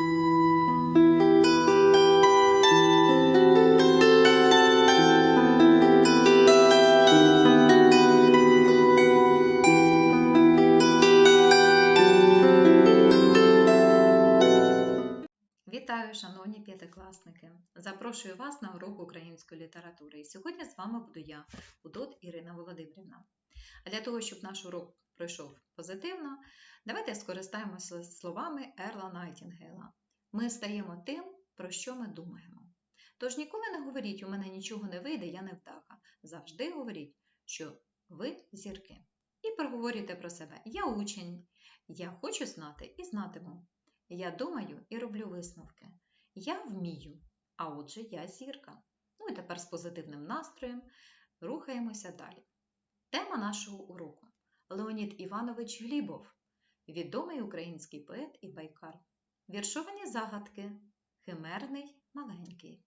Вітаю, шановні п'ятикласники! Запрошую вас на урок української літератури. І сьогодні з вами буду я, Удот Ірина Володимирівна. А для того, щоб наш урок пройшов позитивно, давайте скористаємося словами Ерла Найтінгейла. Ми стаємо тим, про що ми думаємо. Тож ніколи не говоріть, у мене нічого не вийде, я не вдаха. Завжди говоріть, що ви зірки. І проговорюйте про себе. Я учень, я хочу знати і знатиму. Я думаю і роблю висновки. Я вмію, а отже, я зірка. Ну і тепер з позитивним настроєм рухаємося далі. Тема нашого уроку Леонід Іванович Глібов, відомий український поет і байкар. Віршовані загадки, химерний маленький.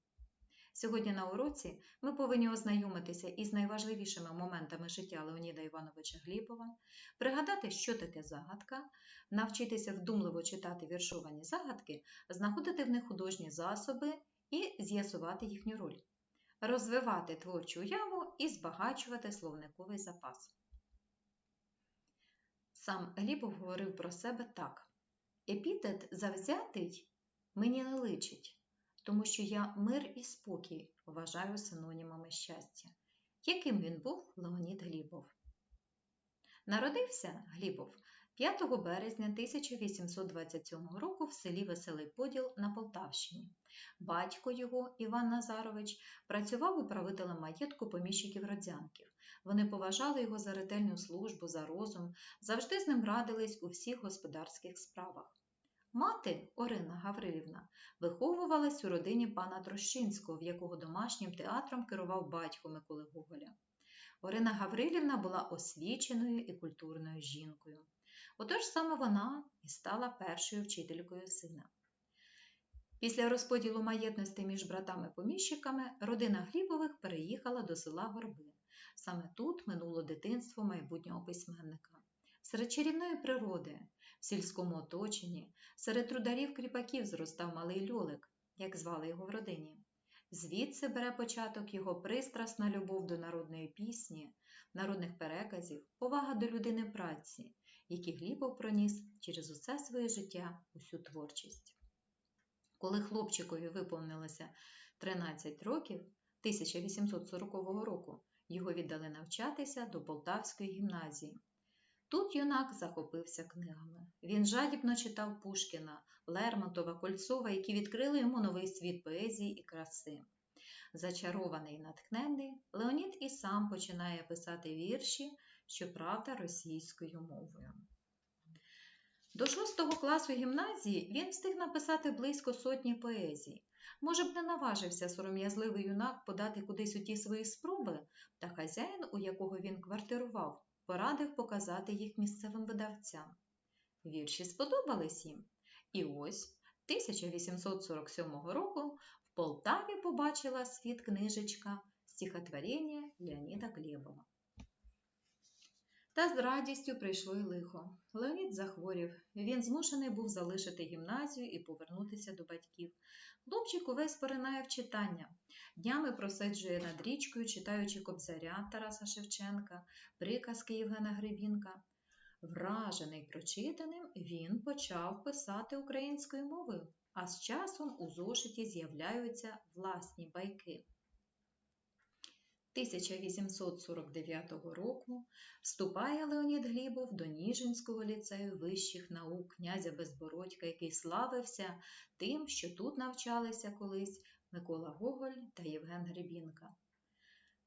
Сьогодні на уроці ми повинні ознайомитися із найважливішими моментами життя Леоніда Івановича Глібова, пригадати, що таке загадка, навчитися вдумливо читати віршовані загадки, знаходити в них художні засоби і з'ясувати їхню роль, розвивати творчу уяву і збагачувати словниковий запас. Сам Глібов говорив про себе так: епітет завзятий мені не личить тому що я мир і спокій вважаю синонімами щастя. Яким він був Леонід Глібов? Народився Глібов 5 березня 1827 року в селі Веселий Поділ на Полтавщині. Батько його, Іван Назарович, працював управителем маєтку поміщиків родзянків. Вони поважали його за ретельну службу, за розум, завжди з ним радились у всіх господарських справах. Мати Орина Гаврилівна виховувалась у родині пана Трощинського, в якого домашнім театром керував батько Миколи Гоголя. Орина Гаврилівна була освіченою і культурною жінкою. Отож саме вона і стала першою вчителькою сина. Після розподілу маєтності між братами-поміщиками родина Глібових переїхала до села Горби. Саме тут минуло дитинство майбутнього письменника. Серед чарівної природи, в сільському оточенні, серед трударів кріпаків зростав малий льолик, як звали його в родині. Звідси бере початок його пристрасна любов до народної пісні, народних переказів, повага до людини праці, які Глібов проніс через усе своє життя, усю творчість. Коли хлопчикові виповнилося 13 років 1840 року, його віддали навчатися до Полтавської гімназії. Тут юнак захопився книгами. Він жадібно читав Пушкіна, Лермонтова, Кольцова, які відкрили йому новий світ поезії і краси. Зачарований і натхнений, Леонід і сам починає писати вірші, щоправда, російською мовою. До шостого класу гімназії він встиг написати близько сотні поезій. Може б, не наважився сором'язливий юнак подати кудись у ті свої спроби, та хазяїн, у якого він квартирував, порадив показати їх місцевим видавцям. Вірші сподобались їм. І ось 1847 року в Полтаві побачила світ книжечка стихотворення Леоніда Глебова. Та з радістю прийшло й лихо. Леонід захворів. Він змушений був залишити гімназію і повернутися до батьків. Хлопчик увесь поринає в читання. Днями просиджує над річкою, читаючи кобзаря Тараса Шевченка, приказки Євгена Гребінка. Вражений прочитаним, він почав писати українською мовою, а з часом у зошиті з'являються власні байки. 1849 року вступає Леонід Глібов до Ніжинського ліцею вищих наук князя Безбородька, який славився тим, що тут навчалися колись Микола Гоголь та Євген Гребінка.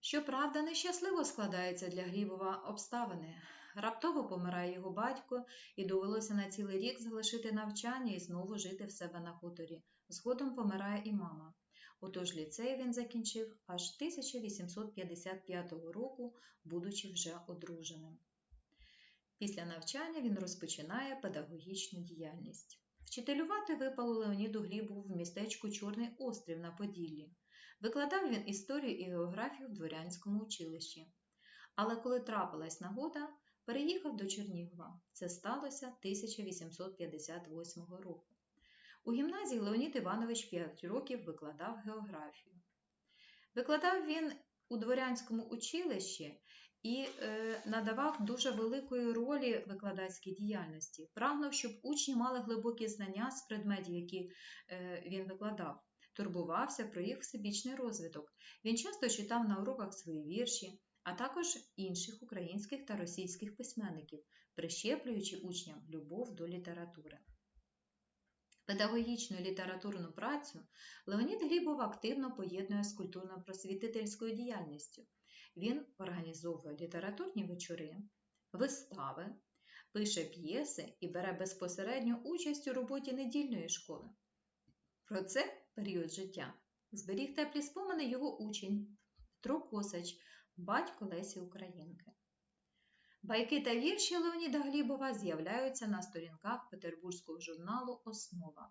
Щоправда, нещасливо складаються для Глібова обставини. Раптово помирає його батько, і довелося на цілий рік залишити навчання і знову жити в себе на хуторі. Згодом помирає і мама. Отож ліцей він закінчив аж 1855 року, будучи вже одруженим. Після навчання він розпочинає педагогічну діяльність. Вчителювати випало Леоніду Глібову в містечку Чорний острів на Поділлі. Викладав він історію і географію в дворянському училищі. Але коли трапилась нагода, переїхав до Чернігова. Це сталося 1858 року. У гімназії Леонід Іванович 5 років викладав географію. Викладав він у дворянському училищі і е, надавав дуже великої ролі викладацькій діяльності, прагнув, щоб учні мали глибокі знання з предметів, які е, він викладав, турбувався про їх всебічний розвиток. Він часто читав на уроках свої вірші, а також інших українських та російських письменників, прищеплюючи учням любов до літератури. Педагогічну літературну працю Леонід Глібов активно поєднує з культурно-просвітительською діяльністю. Він організовує літературні вечори, вистави, пише п'єси і бере безпосередню участь у роботі недільної школи. Про це період життя зберіг теплі спомини його учень Петро Косач, батько Лесі Українки. Байки та вірші Леоніда Глібова з'являються на сторінках петербурзького журналу Основа.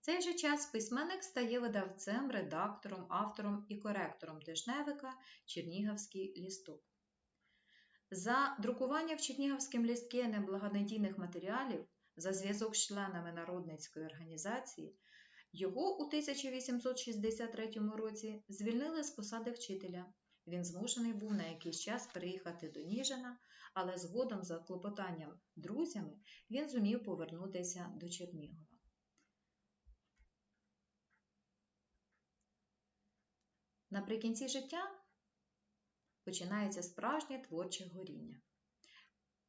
В цей же час письменник стає видавцем, редактором, автором і коректором тижневика Чернігівський лісток. За друкування в Чернігівському лістки неблагонадійних матеріалів за зв'язок з членами народницької організації його у 1863 році звільнили з посади вчителя. Він змушений був на якийсь час приїхати до Ніжина, але згодом, за клопотанням друзями, він зумів повернутися до Чернігова. Наприкінці життя починається справжнє творче горіння.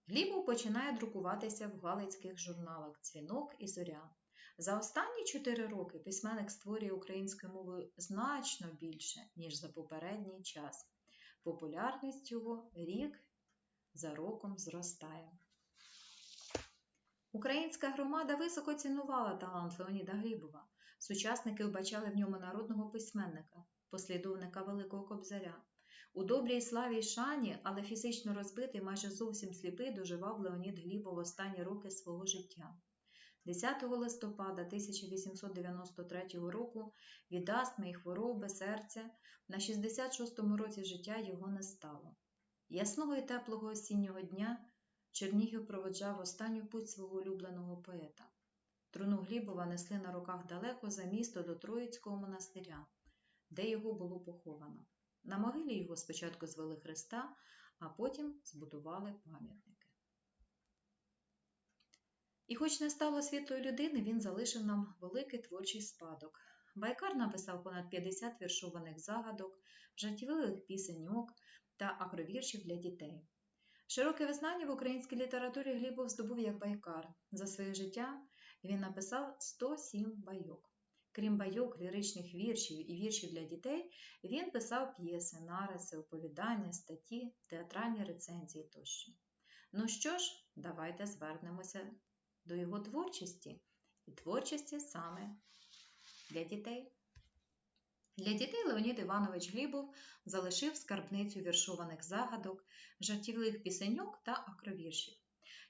Глібов починає друкуватися в галицьких журналах Дзвінок і Зоря. За останні чотири роки письменник створює українською мовою значно більше, ніж за попередній час. Популярність його рік за роком зростає. Українська громада високо цінувала талант Леоніда Глібова. Сучасники вбачали в ньому народного письменника, послідовника Великого Кобзаря. У добрій славі й шані, але фізично розбитий, майже зовсім сліпий, доживав Леонід Глібов останні роки свого життя. 10 листопада 1893 року від астми і хвороби серця на 66-му році життя його не стало. Ясного і теплого осіннього дня Чернігів проводжав останню путь свого улюбленого поета. Труну Глібова несли на руках далеко за місто до Троїцького монастиря, де його було поховано. На могилі його спочатку звели Христа, а потім збудували пам'ятники. І хоч не стало світлої людини, він залишив нам великий творчий спадок. Байкар написав понад 50 віршованих загадок, жартівливих пісеньок та акровіршів для дітей. Широке визнання в українській літературі Глібов здобув як байкар. За своє життя він написав 107 байок. Крім байок, ліричних віршів і віршів для дітей, він писав п'єси, нариси, оповідання, статті, театральні рецензії тощо. Ну що ж, давайте звернемося до його творчості і творчості саме для дітей. Для дітей Леонід Іванович Глібов залишив скарбницю віршованих загадок, жартівливих пісеньок та акровіршів.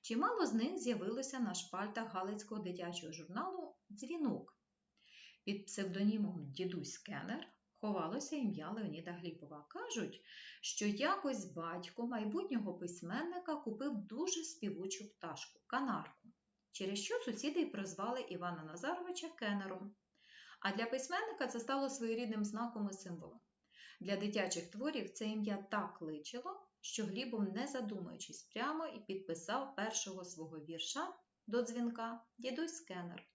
Чимало з них з'явилося на шпальтах Галицького дитячого журналу Дзвінок. Під псевдонімом Дідусь Кеннер ховалося ім'я Леоніда Глібова. Кажуть, що якось батько майбутнього письменника купив дуже співучу пташку канарку, через що сусіди й прозвали Івана Назаровича Кеннером. А для письменника це стало своєрідним знаком і символом. Для дитячих творів це ім'я так кличило, що Глібов, не задумуючись прямо і підписав першого свого вірша до дзвінка Дідусь Кеннер.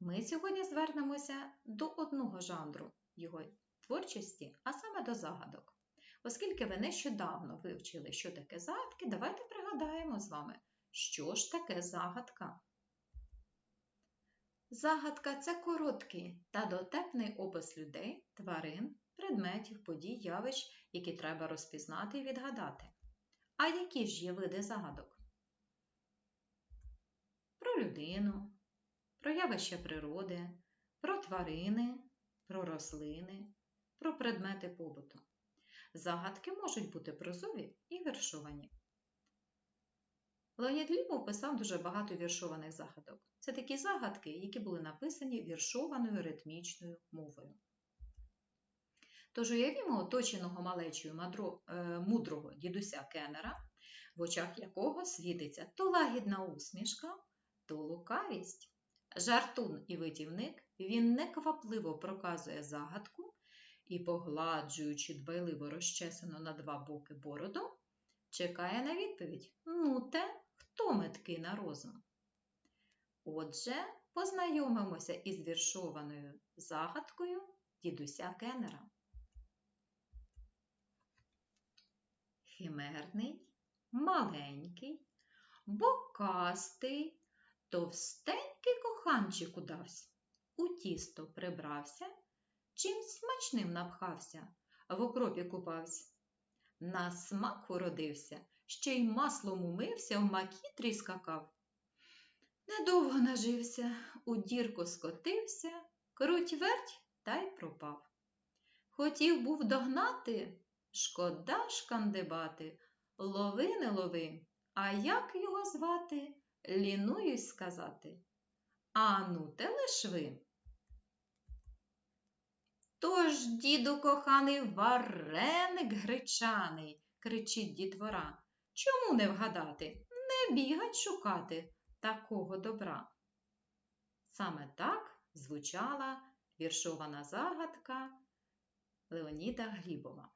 Ми сьогодні звернемося до одного жанру його творчості, а саме до загадок. Оскільки ви нещодавно вивчили, що таке загадки, давайте пригадаємо з вами, що ж таке загадка. Загадка це короткий та дотепний опис людей, тварин, предметів, подій, явищ, які треба розпізнати і відгадати. А які ж є види загадок? Про людину, про явища природи, про тварини, про рослини, про предмети побуту. Загадки можуть бути прозові і віршовані. Леонід Ліпов писав дуже багато віршованих загадок. Це такі загадки, які були написані віршованою ритмічною мовою. Тож уявімо оточеного малечою мадро, е, мудрого дідуся Кеннера, в очах якого світиться то лагідна усмішка, то лукавість. Жартун і витівник він неквапливо проказує загадку і, погладжуючи дбайливо розчесану на два боки бороду, чекає на відповідь Ну те, хто меткий на розум? Отже, познайомимося із віршованою загадкою дідуся Кеннера. Химерний, маленький, бокастий, товстенький коханчик удався, у тісто прибрався, чимсь смачним напхався, в окропі купався. На смак уродився, ще й маслом умився, в макітрі скакав. Недовго нажився, у дірку скотився, круть верть та й пропав. Хотів був догнати, шкода шкандибати, лови не лови, а як його звати, лінуюсь сказати. А ну те лиш ви. Тож, діду коханий, вареник гречаний, кричить дітвора. Чому не вгадати? Не бігать шукати такого добра. Саме так звучала віршована загадка Леоніда Глібова.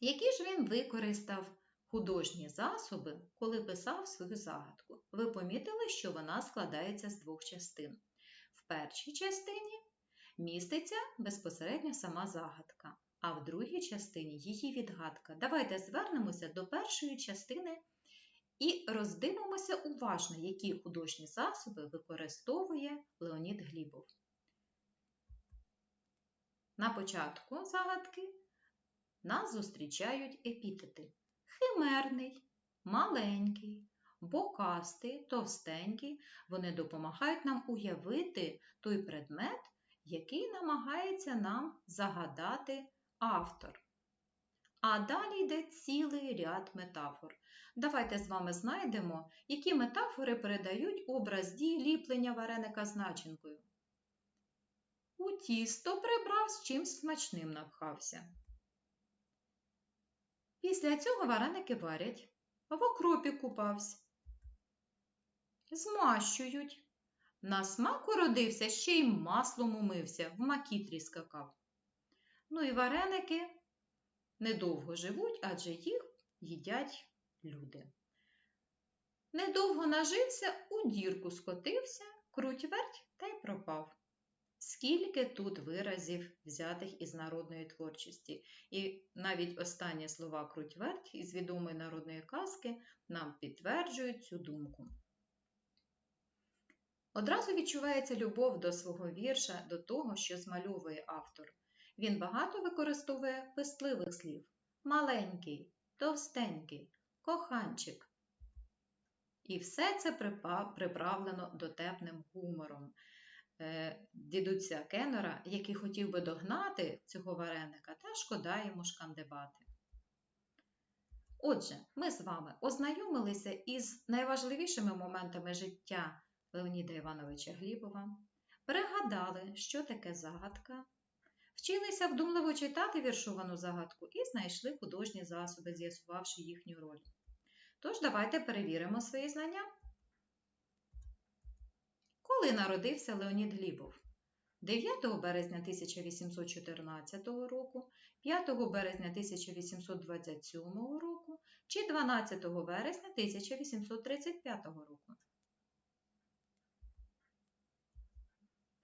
Які ж він використав художні засоби, коли писав свою загадку? Ви помітили, що вона складається з двох частин. В першій частині міститься безпосередньо сама загадка, а в другій частині її відгадка. Давайте звернемося до першої частини і роздивимося уважно, які художні засоби використовує Леонід Глібов. На початку загадки нас зустрічають епітети химерний, маленький, бокастий, товстенький. Вони допомагають нам уявити той предмет, який намагається нам загадати автор. А далі йде цілий ряд метафор. Давайте з вами знайдемо, які метафори передають образ дії ліплення вареника з. У тісто прибрав з чимсь смачним напхався. Після цього вареники варять, в окропі купався. Змащують. На смак уродився, ще й маслом умився, в макітрі скакав. Ну і вареники недовго живуть, адже їх їдять люди. Недовго нажився, у дірку скотився, круть верть та й пропав. Скільки тут виразів, взятих із народної творчості, і навіть останні слова круть верть із відомої народної казки нам підтверджують цю думку. Одразу відчувається любов до свого вірша, до того, що змальовує автор. Він багато використовує пестливих слів маленький, товстенький, коханчик. І все це приправлено дотепним гумором. Е, дідуця Кеннера, який хотів би догнати цього вареника, та шкода йому шкандибати. Отже, ми з вами ознайомилися із найважливішими моментами життя Леоніда Івановича Глібова, пригадали, що таке загадка, вчилися вдумливо читати віршовану загадку і знайшли художні засоби, з'ясувавши їхню роль. Тож, давайте перевіримо свої знання. Коли народився Леонід Глібов? 9 березня 1814 року, 5 березня 1827 року чи 12 вересня 1835 року.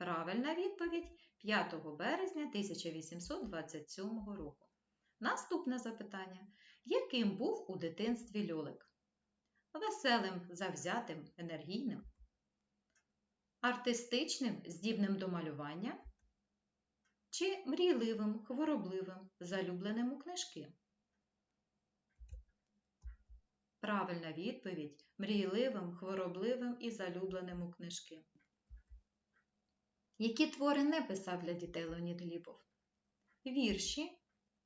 Правильна відповідь 5 березня 1827 року. Наступне запитання. Яким був у дитинстві льолик? Веселим, завзятим, енергійним? Артистичним, здібним до малювання? Чи мрійливим, хворобливим, залюбленим у книжки? Правильна відповідь мрійливим, хворобливим і залюбленим у книжки. Які твори не писав для дітей Леонід Глібов? Вірші,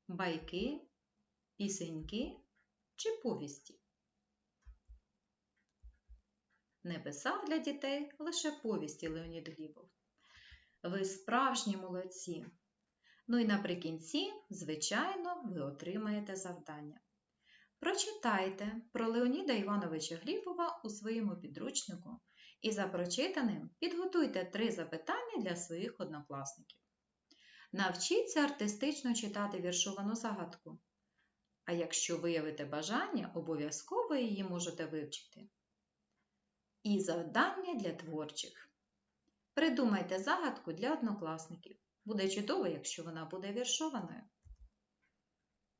байки, пісеньки чи повісті? Не писав для дітей лише повісті Леонід Глібов. Ви справжні молодці. Ну і наприкінці, звичайно, ви отримаєте завдання. Прочитайте про Леоніда Івановича Глібова у своєму підручнику І за прочитаним підготуйте три запитання для своїх однокласників. Навчіться артистично читати віршовану загадку. А якщо виявите бажання, обов'язково її можете вивчити. І завдання для творчих. Придумайте загадку для однокласників. Буде чудово, якщо вона буде віршованою.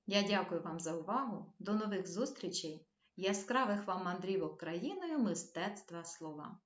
Я дякую вам за увагу. До нових зустрічей! Яскравих вам мандрівок країною мистецтва слова.